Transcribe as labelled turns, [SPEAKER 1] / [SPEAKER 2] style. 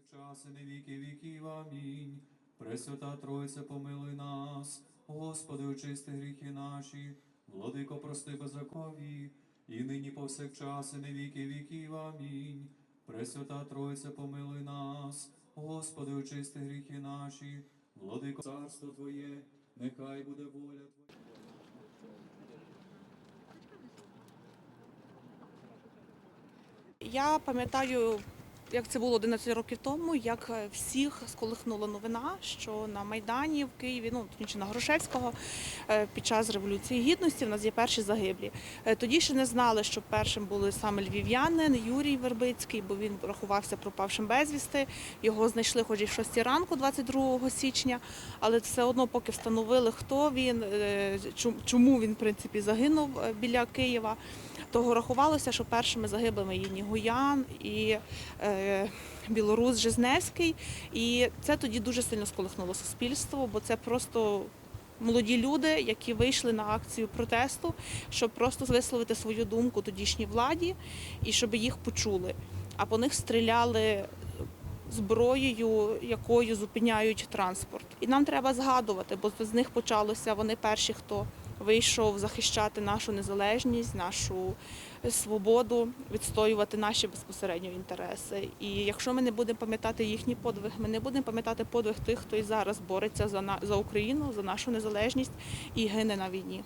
[SPEAKER 1] повсякчас і на віки віків. Амінь. Пресвята Тройця, помилуй нас, Господи, очисти гріхи наші, владико, прости беззакові, і нині повсякчас і на віки віків. Амінь. Пресвята Тройця, помилуй нас, Господи, очисти гріхи наші, владико, царство Твоє, нехай буде воля Твоя.
[SPEAKER 2] Я пам'ятаю, як це було 11 років тому, як е, всіх сколихнула новина, що на Майдані в Києві, ну точніше на Грушевського, е, під час революції гідності в нас є перші загиблі. Е, Тоді ще не знали, що першим були саме львів'янин Юрій Вербицький, бо він рахувався пропавшим безвісти. Його знайшли хоч і в 6 ранку, 22 січня, але все одно, поки встановили, хто він, чому він в принципі загинув біля Києва. Того рахувалося, що першими загиблими є Нігуян і білорус Жизневський. І це тоді дуже сильно сколихнуло суспільство, бо це просто молоді люди, які вийшли на акцію протесту, щоб просто висловити свою думку тодішній владі і щоб їх почули. А по них стріляли зброєю, якою зупиняють транспорт. І нам треба згадувати, бо з них почалося вони перші, хто вийшов захищати нашу незалежність, нашу свободу, відстоювати наші безпосередньо інтереси. І якщо ми не будемо пам'ятати їхній подвиг, ми не будемо пам'ятати подвиг тих, хто і зараз бореться за за Україну, за нашу незалежність і гине на війні.